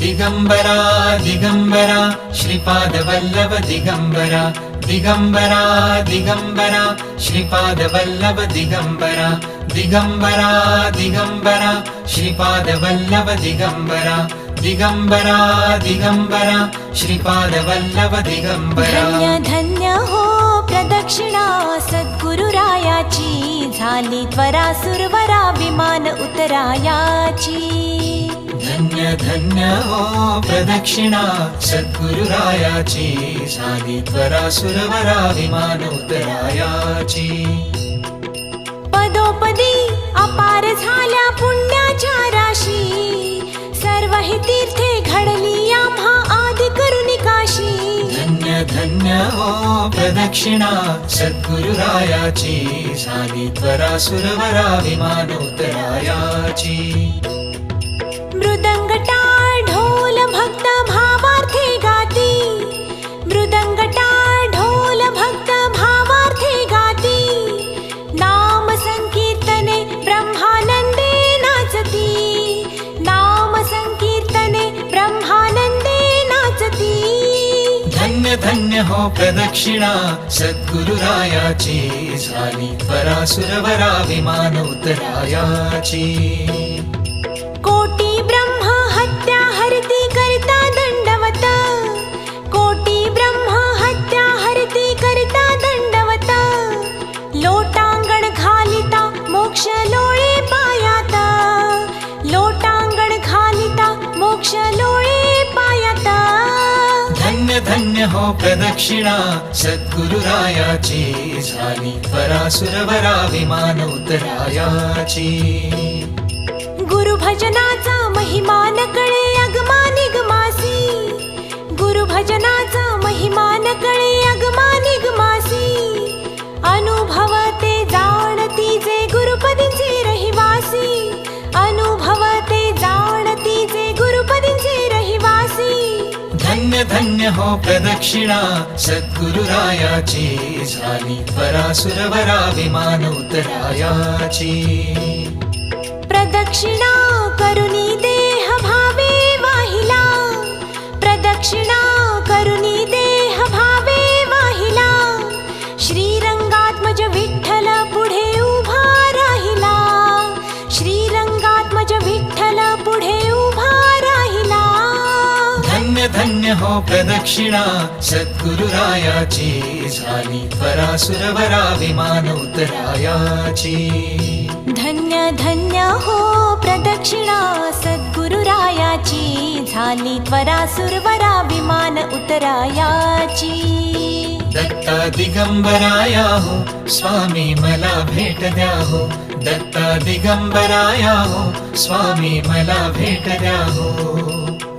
दिगम्बरा दिगम्बरा श्रीपादवल्लभ दिगम्बरा दिगम्बरा दिगम्बरा श्रीपादवल्लभ दिगम्बरा दिगम्बरा दिगम्बरा श्रीपादवल्लभ दिगम्बरा दिगम्बरा दिगम्बरा श्रीपादवल्लभ दिगम्बरा धन्य हो प्रदक्षिणा सद्गुरुरायाची झाली त्वरा सुरवरा विमान उतरायाची धन्य धन्य हो प्रदक्षिणा सद्गुरुरायाची। झाली त्वरा सुरवरा विमान उतरायाची दक्षिणा सद्गुरुरायाची झाली त्वरा सुरवरा विमानोतरायाची मृदंगटा ढोल भक्ता भा धन्य धन्य हो प्रदक्षिणा. सद्गुरुरायाची झाली त्वरा सुरवरा पुण्य हो प्रदक्षिणा सद्गुरुरायाची. झाली परासुरवरा विमान उतरायाची गुरुभजनाचा महिमान कळे अगमा निगमासी. गुरुभजनाचा धन्य हो प्रदक्षिणा सद्गुरुरायाची. झाली परासुरवरा सुरवरा विमान उतरायाची प्रदक्षिणा धन्य हो प्रदक्षिणा सद्गुरुरायाची. झाली त्वरा सुरवरा विमान उतरायाची धन्य धन्य हो प्रदक्षिणा सद्गुरुरायाची. झाली त्वरा सुरवरा विमान उतरायाची दत्ता दिगंबराया हो स्वामी मला भेट द्या हो दत्ता दिगंबराया हो स्वामी मला भेट द्या हो